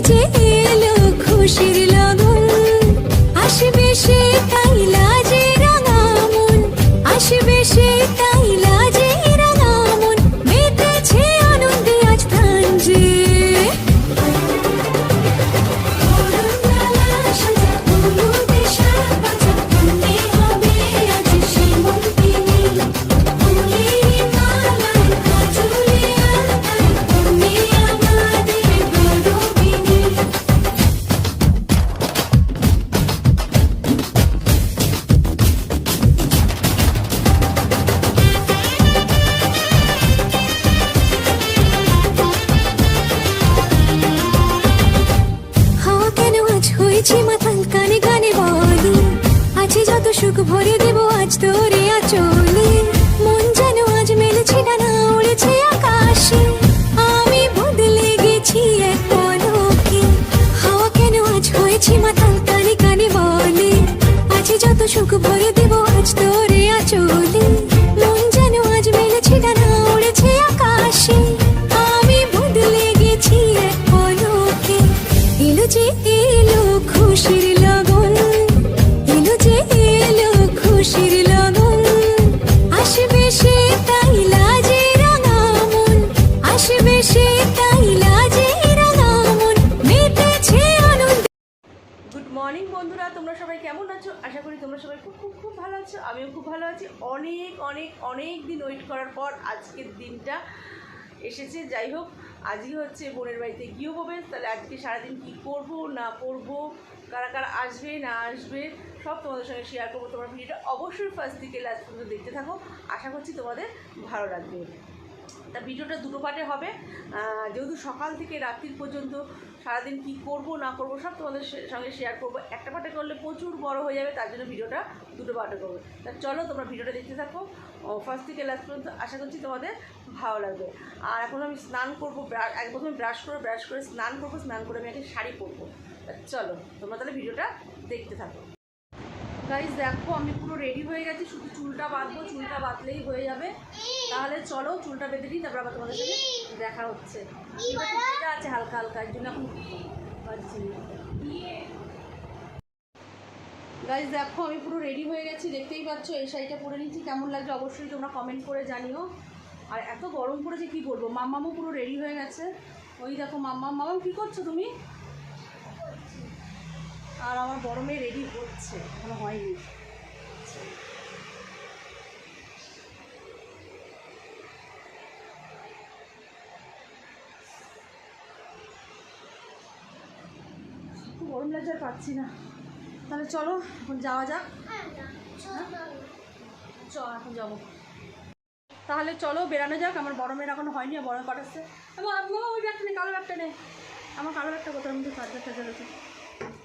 যে এলো খুশির অনেক অনেক অনেক দিন ওয়েট করার পর আজকের দিনটা এসেছে। যাই হোক, আজই হচ্ছে বোনের বাড়িতে হবে তাহলে আজকে সারাদিন কি করব, না করব, কারা কারা আসবে, না আসবে, সব তোমাদের সঙ্গে শেয়ার করব। তোমার ভিডিওটা অবশ্যই ফার্স্ট দিকে লাস্ট পর্যন্ত দেখতে থাকো। আশা করছি তোমাদের ভালো লাগবে। তা ভিডিওটা দুটো পার্টে হবে। যেহেতু সকাল থেকে রাত্রির পর্যন্ত সারাদিন কি করব, না করব, সব তোমাদের সঙ্গে শেয়ার করব। একটা পার্টে করলে প্রচুর বড় হয়ে যাবে, তার জন্য ভিডিওটা দুটো পার্টে করব। তা চলো, তোমরা ভিডিওটা দেখতে থাকো। ফার্স্ট থেকে লাস্ট পর্যন্ত আশা করছি তোমাদের ভালো লাগবে। আর এখন আমি স্নান করব এক প্রথমে ব্রাশ করে ব্রাশ করে স্নান করব, স্নান করে আমি একটা শাড়ি পরবো। চলো, তোমরা তাহলে ভিডিওটা দেখতে থাকো। গাইজ দেখো, আমি পুরো রেডি হয়ে গেছি। শুধু চুলটা বাঁধবো, চুলটা বাঁধলেই হয়ে যাবে। তাহলে চলো, চুলটা বেঁধে দিই, তারপর আবার তোমাদের সাথে দেখা হচ্ছে। আছে, হালকা হালকা এর জন্য এখন গাইজ দেখো, আমি পুরো রেডি হয়ে গেছি, দেখতেই পাচ্ছ, এই শাড়িটা পরে নিচ্ছি। কেমন লাগছে অবশ্যই তোমরা কমেন্ট করে জানিও। আর এত গরম পড়েছে, কি বলব? মাম্মামও পুরো রেডি হয়ে গেছে। ওই দেখো মাম্মা মামাম কী করছ তুমি? আর আমার বড় মেয়ে রেডি হচ্ছে, এখনও হয়নি। গরম লাগছে পাচ্ছি না। তাহলে চলো, এখন যাওয়া যাক। চ এখন যাব। তাহলে চলো বেরানো যাক। আমার বড় মেয়ের এখনও হয়নি বড় পাঠাচ্ছে। আমার ওই নেই কালো ব্যাগটা নেই আমার কালো ব্যাগটা কোথায়? মধ্যে চার্জার টার্জার আছে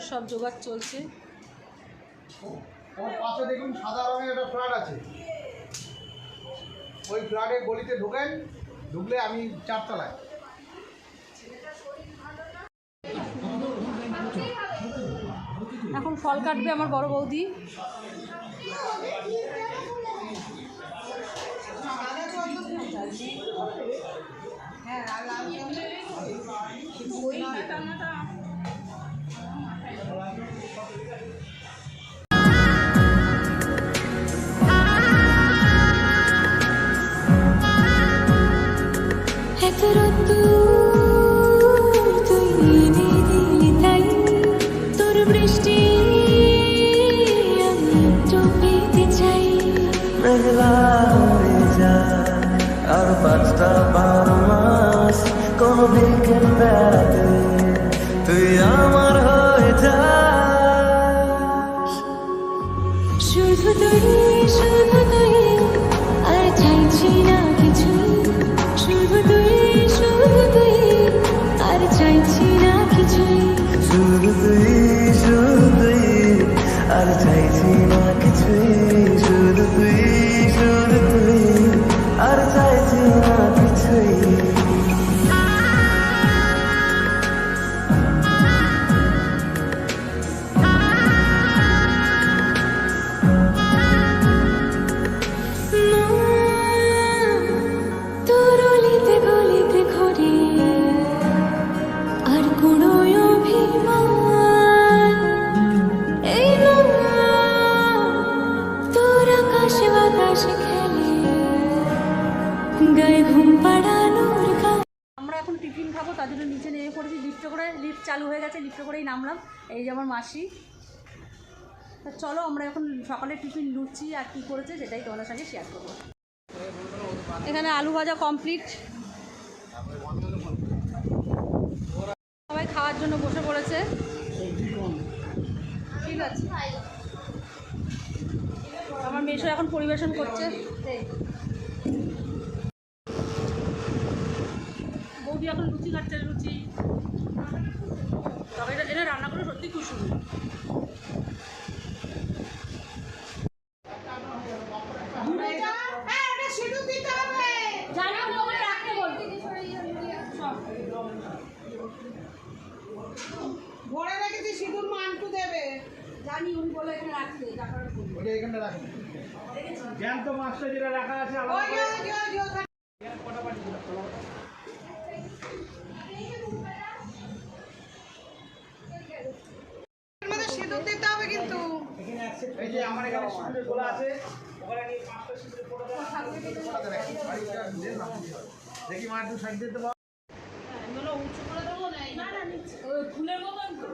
পুজোর সব জোগাড় চলছে। পাশে দেখুন সাদা রঙের একটা ফ্ল্যাট আছে। ওই ফ্ল্যাটে গলিতে ঢোকেন ঢুকলে আমি চারতলায়। এখন ফল কাটবে আমার বড় বৌদি। এত আর পাঁচটা বারো মাস কোনো দিকে বেড়াতে চালু হয়ে গেছে, লিফটে করেই নামলাম। এই যে আমার মাসি। তা চলো, আমরা এখন সকালে টিফিন লুচি আর কী করেছে সেটাই তোমাদের সঙ্গে শেয়ার করব। এখানে আলু ভাজা কমপ্লিট সবাই খাওয়ার জন্য বসে পড়েছে। ঠিক আছে। আমার মেশো এখন পরিবেশন করছে এই। বৌদি এখন লুচি খাচ্ছে লুচি। এটা রান্না করে সত্যি খুব সুন্দর জানি উনি ওখানে রাখতে বলবে সব। ভরে রেখেছি সিঁদুর মান্টু দেবে জানি উনি বলে এখানে রাখতে তারপরে বলবে। ওটা এখানটা রাখুন জ্যান্ত মাছটা যেটা রাখা আছে আলাদা ওই যে, করে- ওই যে, ওই যে, ওখানে। এর মধ্যে সিঁদুর দিতে হবে কিন্তু আমার এখানে গোলা আছে দেখি মা, একটু সাইড দিতে পারো? ওই ফুলের মতন তো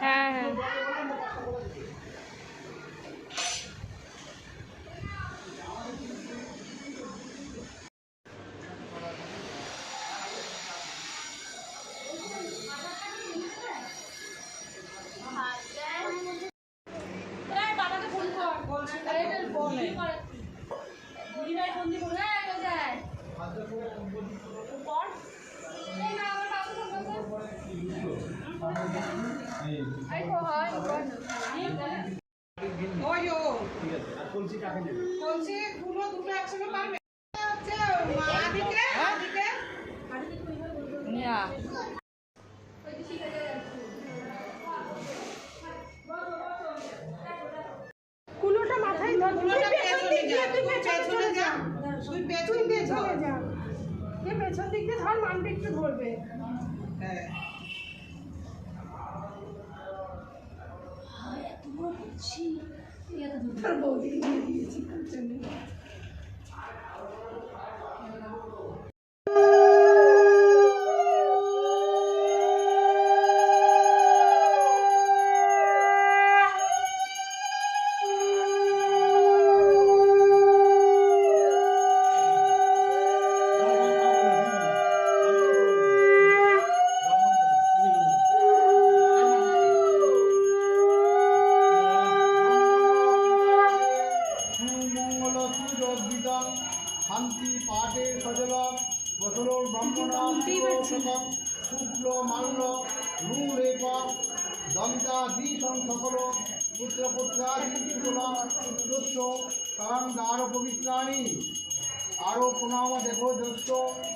হ্যাঁ হ্যাঁ বাবাকে ফোন কর বলে দিদিভাই ফোন দিব না কোথায় কর এই না আমার বাবু ফোন করছে এই কো হয় কর ওই যে, ও। আর কলসি কাকে দেবে বলছি দুটো দুটো একসঙ্গে পারবে হচ্ছে মা দিকে দিকে কুলোটা মাথায় ধর দুটোটা পেছনে যা তুই পেছনে যা। তুই পেছনে যা। যা এ পেছন দিক ধর মানবে একটু ধরবে। হ্যাঁ। তার বৌদিকে দিয়ে দিয়েছি পেছনে সুমঙ্গল সজল বসল ব্রহ্মণা শুক্ল মাল্য রূরেপ দন্তা দ্বিসং সকল পুত্র পুত্রাদি শুক্লম দস্য কারণ দ্বার পবিত্রাণী। আরও প্রণাম দেখো দস্য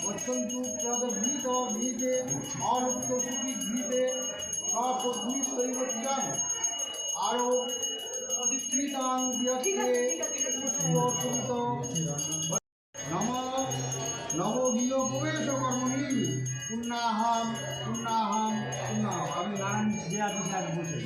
বসন্তু প্রদ ভীত অলুপ্ত সুখী ভীতে সপত্নী শৈবত্যাং আরও অধিকৃতাং দিয়তে পুষ্পসন্ত নম নব গৃহ প্রবেশ কর্মহীন পুণ্যাহাম পুণ্যাহাম পুণ্যাহাম আমি নারায়ণ যে আছে সে আগে বসে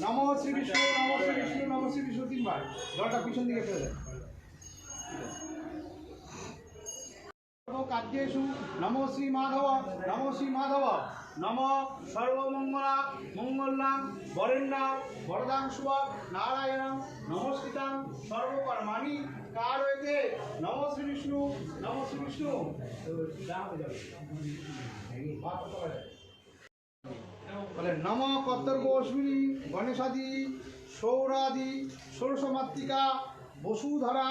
নম শ্রী বিষ্ণু নম শ্রী নম শ্রী তিনবার জলটা পিছন দিকে ফেলে দেয় কার্যেষু শ্রী মাধব নম শ্রী মাধব নম সর্বমঙ্গলা মঙ্গলাং বরেণ্যাং বরদাং শুভ নারায়ণং নমস্কৃতাং সর্বকর্মাণি কার হইতে নম শ্রী বিষ্ণু, নম শ্রী বিষ্ণু। বলে, নম কর্তর্গ অশ্বিনী, গণেশাদি, সৌরাদি ষোড়শ মাতৃকা বসুধরা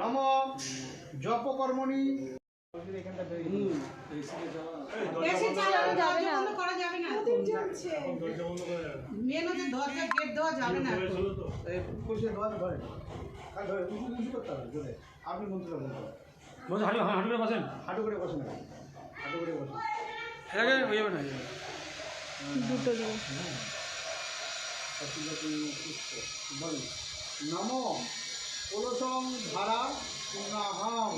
নম জপকর্মণি। আপনি বলতে হাঁটু হাঁটু করে বসেন। হাঁটু করে বসে হাঁটু করে বসে হয়ে যাবে না বলি নম কলসং ধারা পুনাহাম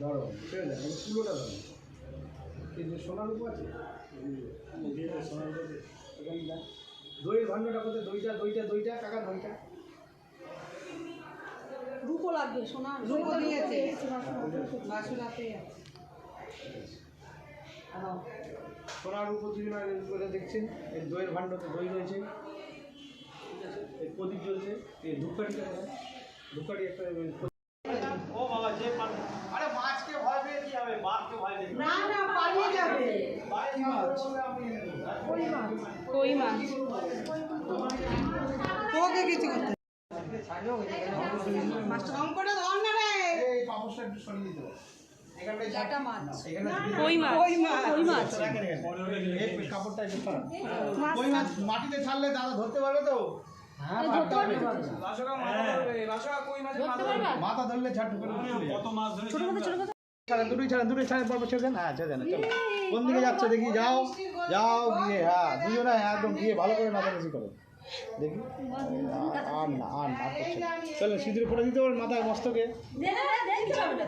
ধরো ছেড়ে দেন এই কুলোটা ধরো সোনার উপর আছে সোনার উপর দইয়ের ভাণ্ডটা করতে দইটা দইটা দইটা কাকা দইটা। রূপো লাগবে সোনা রূপো দিয়েছে বাসুরাতে সোনার দেখছেন এই দইয়ের ভাণ্ডতে দই রয়েছে। ঠিক আছে এই প্রদীপ জ্বলছে এই ধূপকাঠিটা ধূপকাঠি একটা ও বাবা যে পারবে। আরে মাছকে ভয় পেয়ে কি হবে? বাঘকে ভয় দেবে না না পালিয়ে যাবে। কি মাছ। কই মাছ? তোকে কিছু করতে মাস্টার কম করে ধর না রে। এই পাপড়টা একটু সরিয়ে দিতে হবে। এখানটায় জাটা মাছ। এখানে কই মাছ? কই মাছ। কই মাছ? রাখেন এখানে। এই কাপড়টা একটু সরান। কই মাছ? মাটিতে ছাড়লে দাদা ধরতে পারবে তো? মাথা ধরলে ঝাট করে কত মাছ ধরে ছোট ছোট ছোট ছাড়েন দুটোই ছাড়েন দুটোই ছাড়েন পর পর ছেড়ে দেন। হ্যাঁ ছেড়ে দেন কোন দিকে যাচ্ছে দেখি যাও যাও গিয়ে হ্যাঁ দুজনে একদম গিয়ে ভালো করে নাচানাচি করো। দেখি। আর না আর না করছে চলো সিঁদুরে ফোটা দিতে পারেন মাথায় মস্তকে।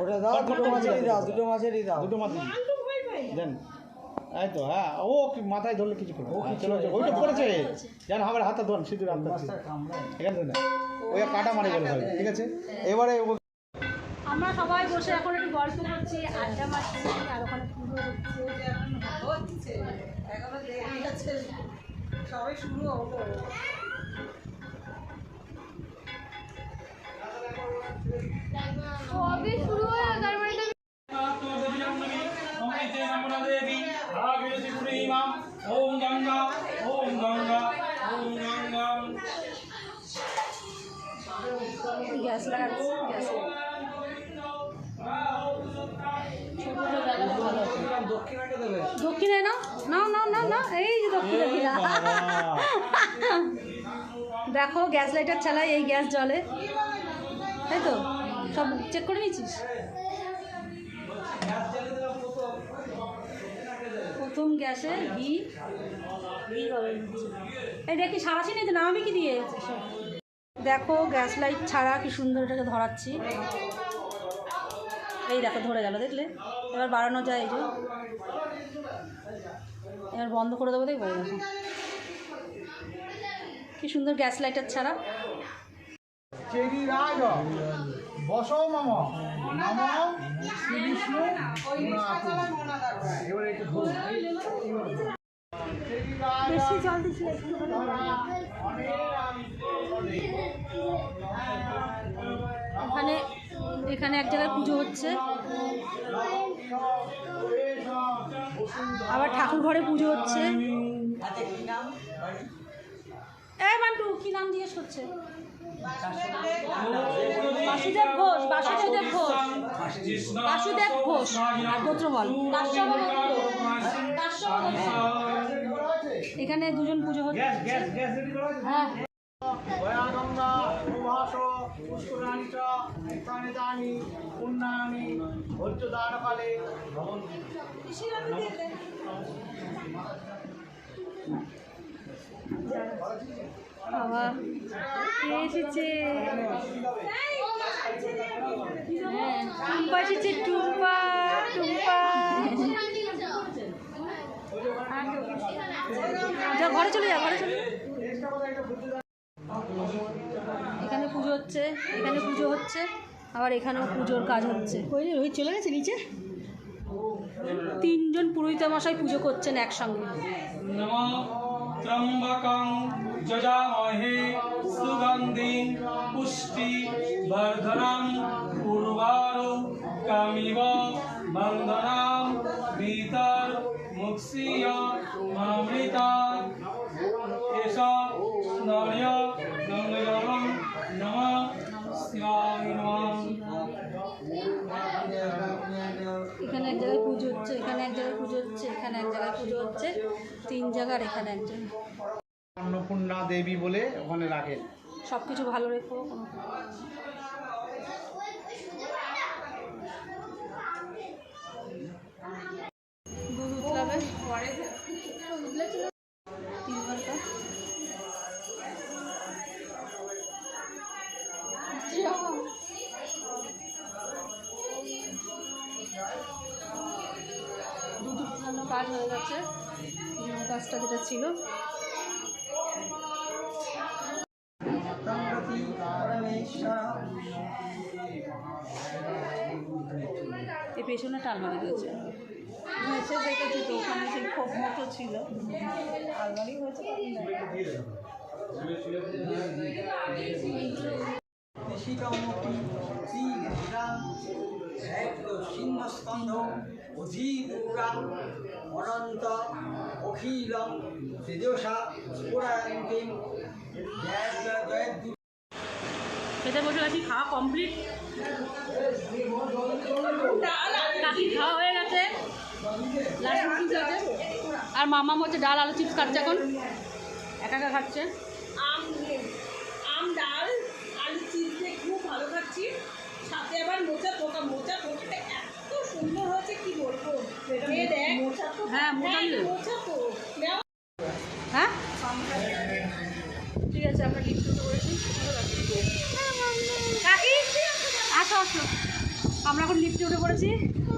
ফোটা দাও দুটো মাছেরই দাও দুটো মাছেরই দাও। দুটো মাছ দেন। এই তো হ্যাঁ ও মাথায় ধরলে কিছু করবে? হ্যাঁ, চলো ওইটা পড়েছে। যেন আমার হাতে ধরুন সিঁদুর হাতে এখানে ধরে না? ওই কাটা মারি গেল ভাই ঠিক আছে? এবারে ও আমরা সবাই বসে এখন একটু গল্প করছি আড্ডা মারছি আর ওখানে পুজো হচ্ছে। হচ্ছে এখনও দেরি আছে সবাই শুরু হলো কবে শুরু হলো তার মানে তো ওম গঙ্গা ওম গঙ্গা ওম গঙ্গা গ্যাস লাগাচ্ছি গ্যাস দক্ষিণে নাও নাও নাও নাও নাও। এই যে দক্ষিণে দেখো গ্যাস লাইটার চালাই এই গ্যাস জলে। তাই তো? সব চেক করে নিয়েছিস? প্রথম গ্যাসে ঘি ঘি গরম দেখি সারাশি নেই তো নামাবি কি দিয়ে? দেখো, গ্যাস লাইট ছাড়া কি সুন্দর এটাকে ধরাচ্ছি। এই দেখো, ধরে গেল, দেখলে? এবার বাড়ানো যায়, এই যে। এবার বন্ধ করে দেবো, দেখব দেখো। কি সুন্দর গ্যাস লাইটার ছাড়া। বসো মাম বেশি জল এখানে এখানে এক জায়গায় পুজো হচ্ছে। আবার ঠাকুর ঘরে পুজো হচ্ছে। এই মান্টু কি নাম জিজ্ঞেস করছে? বাসুদেব ঘোষ বাসুদেব ঘোষ। বাসুদেব ঘোষ আর গোত্র বল। এখানে দুজন পুজো হচ্ছে। হ্যাঁ। গঙ্গা প্রভাস পুষ্করাণি চ তানি বাবা কে এসেছে? হ্যাঁ, টুম্পা এসেছে টুম্পা টুম্পা। যা ঘরে চলে যা ঘরে চলে এখানে পুজো হচ্ছে এখানে পুজো হচ্ছে আবার এখানেও পুজোর কাজ হচ্ছে। ওই যে রোহিত চলে গেছে নিচে? তিনজন পুরোহিত মশাই পুজো করছেন একসঙ্গে। যজামহে সুগন্ধিং পুষ্টি বর্ধনং উর্বারো কামিব বন্ধনাং ভিতর মুক্ষীয় অমৃতা এষ স্মরীয় গঙ্গজলম নম এখানে এক জায়গায় পুজো হচ্ছে, এখানে এক জায়গায় পুজো হচ্ছে, এখানে এক জায়গায় পুজো হচ্ছে, তিন জায়গার এখানে একজন অন্নপূর্ণা দেবী বলে ওখানে রাখেন। সব কিছু ভালো রেখো দুধ উতলাবে। কাজ হয়ে গেছে। কাজটা যেটা ছিল। এই পেছনে টালমারি রয়েছে এসে দেখেছি তো ওখানে সেই খোপ মতো ছিল। আলমারি হয়েছে নিশিতমুখী শ্রীভূষাং সিংহস্কন্ধ অধীপুরাং অনন্ত অখিলং তেজসা বসে গেছি খাওয়া কমপ্লিট খাওয়া হয়ে গেছে। লাস্ট চিপস আছে আর মামা হচ্ছে ডাল আলু চিপস খাচ্ছে এখন। একা একা খাচ্ছে। আম আম ডাল আলু চিপস দিয়ে খুব ভালো খাচ্ছি। সাথে আবার মোচা পোকা। মোচা পোকাটা এত সুন্দর হয়েছে কি বলব? দেখ। হ্যাঁ, মোচা মোচা তো। হ্যাঁ? ঠিক আছে আমরা কাকি? আসো আসো। আমরা এখন লিফটে উঠে পড়েছি।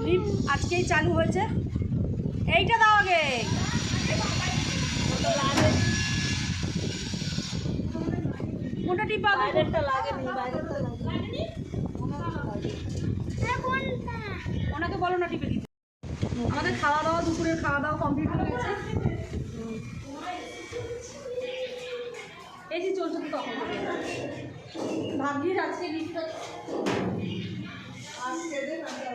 লিফট আজকেই চালু হয়েছে। এইটা দাও আগে। কোনটা টিপা বাইরেরটা লাগেনি বাইরেরটা লাগেনি। ওনাকে বলো না টিপে দিতে। আমাদের খাওয়া দাওয়া দুপুরের খাওয়া দাওয়া কমপ্লিট হয়ে গেছে। এই যে চলছে তো তখন। ভাগ্যিস আজকে লিফটটা না পাখাটা